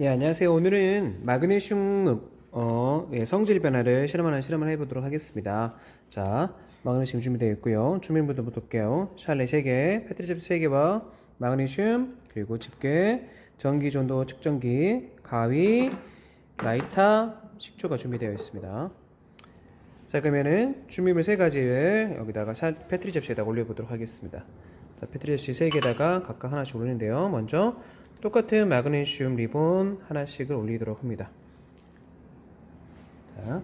네, 안녕하세요. 오늘은 마그네슘 어, 예, 성질 변화를 실험하는 실험을 해보도록 하겠습니다. 자, 마그네슘 준비되어 있고요. 주민부터 볼게요. 샬레 3개, 페트리cep스 3개와 마그네슘, 그리고 집게, 전기 전도 측정기, 가위, 라이터, 식초가 준비되어 있습니다. 자, 그러면은 준비물 세 가지를 여기다가 샬, 페트리cep스에다 올려보도록 하겠습니다. 자, 페트리cep스 세 개다가 각각 하나씩 올리는데요. 먼저 똑같은 마그네슘 리본 하나씩을 올리도록 합니다. 자,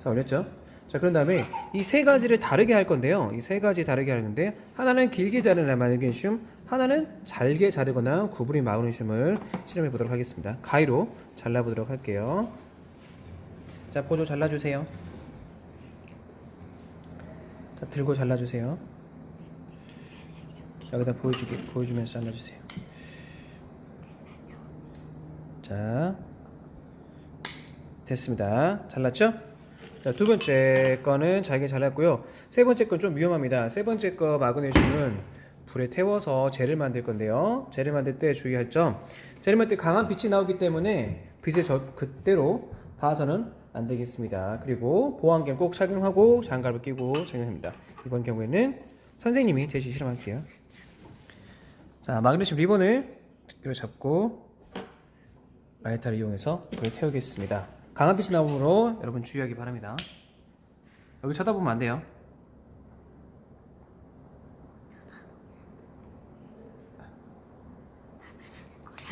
자 올렸죠? 자 그런 다음에 이 세 가지를 다르게 할 건데요. 이 세 가지 다르게 하는데 하나는 길게 자르는 마그네슘, 하나는 잘게 자르거나 구부린 마그네슘을 실험해 보도록 하겠습니다. 가위로 잘라 보도록 할게요. 자 보조 잘라 주세요. 자 들고 잘라 주세요. 여기다 보여주게 보여주면서 잘라 주세요. 자, 됐습니다. 잘랐죠? 자, 두 번째 거는 잘게 잘랐고요. 세 번째 건 좀 위험합니다. 세 번째 거 마그네슘은 불에 태워서 젤을 만들 건데요. 젤을 만들 때 주의할 점. 젤을 만들 때 강한 빛이 나오기 때문에 빛에 저 그대로 봐서는 안 되겠습니다. 그리고 보안경 꼭 착용하고 장갑을 끼고 착용합니다. 이번 경우에는 선생님이 대신 실험할게요. 자, 마그네슘 리본을 이렇게 잡고 라이터를 이용해서 불에 태우겠습니다. 강한 빛이 나오므로 여러분 주의하기 바랍니다. 여기 쳐다보면 안 돼요.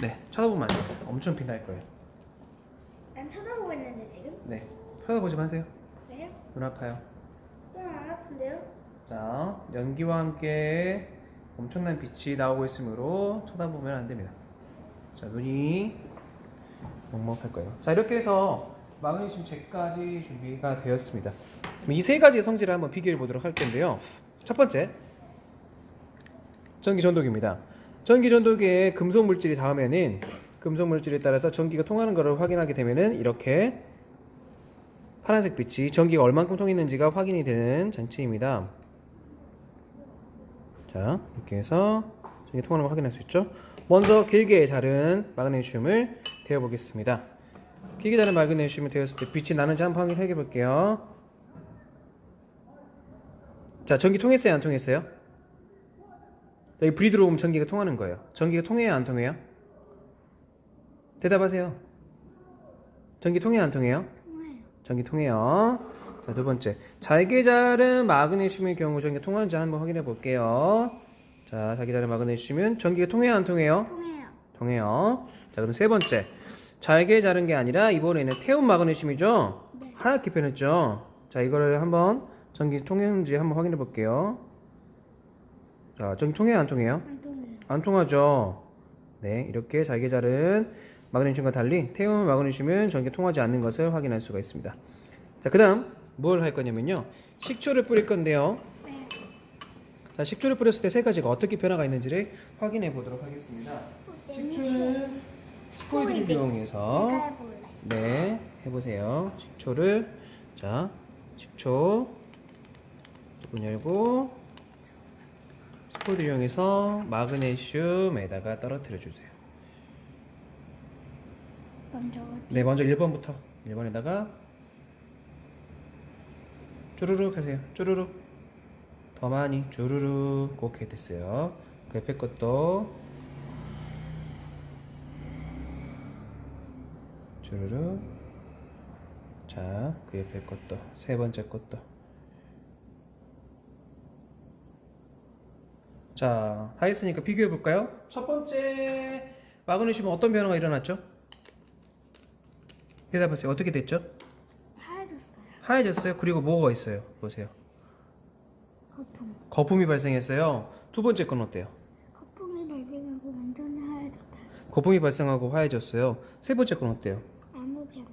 네, 쳐다보면 안 돼요. 엄청 빛날 거예요. 난 쳐다보고 있는데 지금? 네, 쳐다보지 마세요. 왜요? 눈 아파요. 똥안 아픈데요? 자, 연기와 함께 엄청난 빛이 나오고 있으므로 쳐다보면 안 됩니다. 자, 눈이 먹먹할 거예요. 자, 이렇게 해서 마그네슘 젤까지 준비가 되었습니다. 이 세 가지의 성질을 한번 비교해 보도록 할 텐데요. 첫 번째, 전기 전도기입니다. 전기 전도기에 금속 물질이 닿으면은 금속 물질에 따라서 전기가 통하는 것을 확인하게 되면은 이렇게 파란색 빛이 전기가 얼만큼 통했는지가 확인이 되는 장치입니다. 자, 이렇게 해서 전기 통하는 걸 확인할 수 있죠. 먼저 길게 자른 마그네슘을 데워 보겠습니다. 길게 자른 마그네슘을 데웠을 때 빛이 나는지 한번 확인해 볼게요. 자, 전기 통했어요, 안 통했어요? 자, 이 불이 들어오면 전기가 통하는 거예요. 전기가 통해요, 안 통해요? 대답하세요. 전기 통해요, 안 통해요? 통해요. 전기 통해요. 자, 두 번째. 잘게 자른 마그네슘의 경우 전기가 통하는지 한번 확인해 볼게요. 자, 잘게 자른 마그네슘은 전기가 통해요, 안 통해요? 통해요. 통해요. 자, 그럼 세 번째. 잘게 자른 게 아니라 이번에는 태운 마그네슘이죠? 네. 하얗게 변했죠? 자, 이거를 한번 전기 통했는지 한번 확인해 볼게요. 자, 전기 통해요, 안 통해요? 안 통해요. 안 통하죠. 네, 이렇게 잘게 자른 마그네슘과 달리 태운 마그네슘은 전기 통하지 않는 것을 확인할 수가 있습니다. 자, 그 다음 뭘 할 거냐면요. 식초를 뿌릴 건데요. 네. 자, 식초를 뿌렸을 때 세 가지가 어떻게 변화가 있는지를 확인해 보도록 하겠습니다. 식초는 스포이드를 스포이드. 이용해서. 네, 해보세요. 식초를 자, 식초 문 열고 스포이드 이용해서 마그네슘에다가 떨어뜨려 주세요. 먼저? 네, 먼저 1번부터 1번에다가 쭈루룩 하세요. 쭈루룩. 더 많이 쭈루룩. 오케이 됐어요. 그 옆에 것도 쭈루룩. 자, 그 옆에 것도 세 번째 것도. 자, 다 했으니까 비교해 볼까요? 첫 번째 마그네슘은 어떤 변화가 일어났죠? 대답하세요. 어떻게 됐죠? 하얘졌어요. 하얘졌어요. 그리고 뭐가 있어요? 보세요. 거품. 거품이 발생했어요. 두 번째 건 어때요? 거품이 발생하고 완전히 하얘졌다. 거품이 발생하고 하얘졌어요. 세 번째 건 어때요? 아무 변화.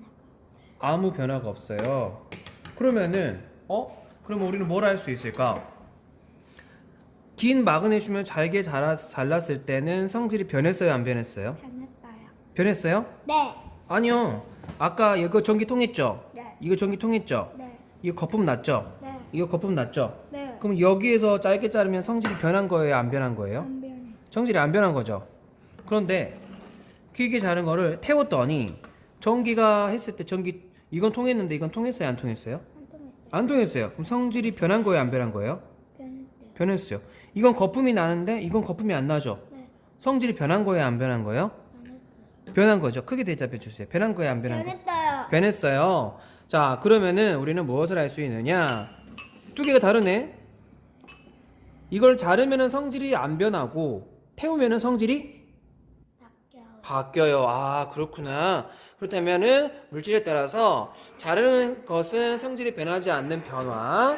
아무 변화가 없어요. 그러면은 어? 그러면 우리는 뭘 할 수 있을까? 긴 마그네슘을 잘게 잘라, 잘랐을 때는 성질이 변했어요, 안 변했어요? 변했어요. 변했어요? 네. 아니요. 아까 이거 전기 통했죠? 네. 이거 전기 통했죠? 네. 이거 거품 났죠? 네. 이거 거품 났죠? 네. 그럼 여기에서 짧게 자르면 성질이 변한 거예요, 안 변한 거예요? 안 변해. 성질이 안 변한 거죠. 그런데 길게 자른 거를 태웠더니 전기가 했을 때 전기 이건 통했는데 이건 통했어요 안 통했어요? 한 통했어요. 안 통했어요. 그럼 성질이 변한 거예요 안 변한 거예요? 변했대요. 변했어요. 이건 거품이 나는데 이건 거품이 안 나죠? 네. 성질이 변한 거예요 안 변한 거예요? 변한 거죠. 크게 대답해 주세요. 변한 거예요 안 변한 거예요? 변했어요. 변했어요. 자, 그러면은 우리는 무엇을 알 수 있느냐? 두 개가 다르네. 이걸 자르면은 성질이 안 변하고 태우면은 성질이 바뀌어요. 바뀌어요. 아, 그렇구나. 그렇다면은 물질에 따라서 자르는 것은 성질이 변하지 않는 변화,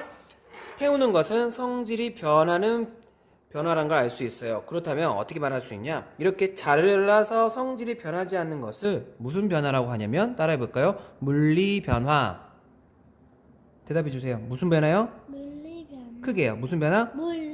태우는 것은 성질이 변하는 변화란 걸 알 수 있어요. 그렇다면 어떻게 말할 수 있냐? 이렇게 잘라서 성질이 변하지 않는 것을 무슨 변화라고 하냐면 따라해 볼까요? 물리 변화. 대답해 주세요. 무슨 변화요? 물리 변화. 크게요. 무슨 변화? 물리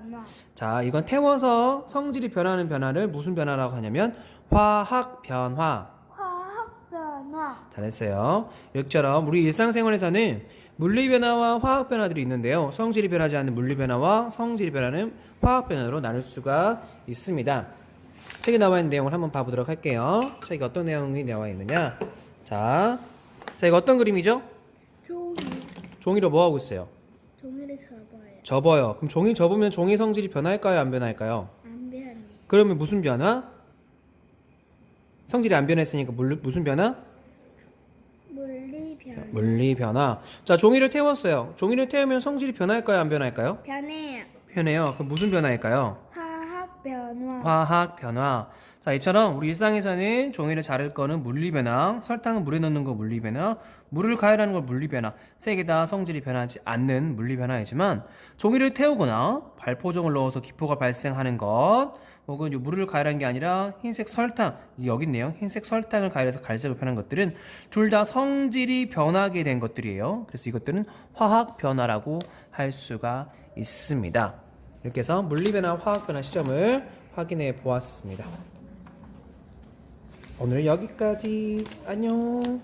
변화. 자, 이건 태워서 성질이 변하는 변화를 무슨 변화라고 하냐면 화학 변화. 화학 변화. 잘했어요. 이처럼 우리 일상생활에서는 물리 변화와 화학 변화들이 있는데요. 성질이 변하지 않는 물리 변화와 성질이 변하는 화학 변화로 나눌 수가 있습니다. 책에 나와 있는 내용을 한번 봐보도록 할게요. 책에 어떤 내용이 나와 있느냐? 자, 자 이거 어떤 그림이죠? 종이. 종이로 뭐 하고 있어요? 종이를 접어요. 접어요. 그럼 종이 접으면 종이 성질이 변할까요? 안 변할까요? 안 변해. 그러면 무슨 변화? 성질이 안 변했으니까 물, 무슨 변화? 물리 변화. 물리 변화. 자, 종이를 태웠어요. 종이를 태우면 성질이 변할까요? 안 변할까요? 변해요. 변해요. 그럼 무슨 변화일까요? 화학 변화. 화학 변화. 자, 이처럼 우리 일상에서는 종이를 자를 거는 물리 변화, 설탕은 물에 넣는 거 물리 변화, 물을 가열하는 거 물리 변화. 세 개 다 성질이 변하지 않는 물리 변화이지만 종이를 태우거나 발포종을 넣어서 기포가 발생하는 것, 혹은 이 물을 가열한 게 아니라 흰색 설탕, 여기 있네요. 흰색 설탕을 가열해서 갈색을 변한 것들은 둘 다 성질이 변하게 된 것들이에요. 그래서 이것들은 화학 변화라고 할 수가 있습니다. 이렇게 해서 물리 변화, 화학 변화 시점을 확인해 보았습니다. 오늘 여기까지 안녕.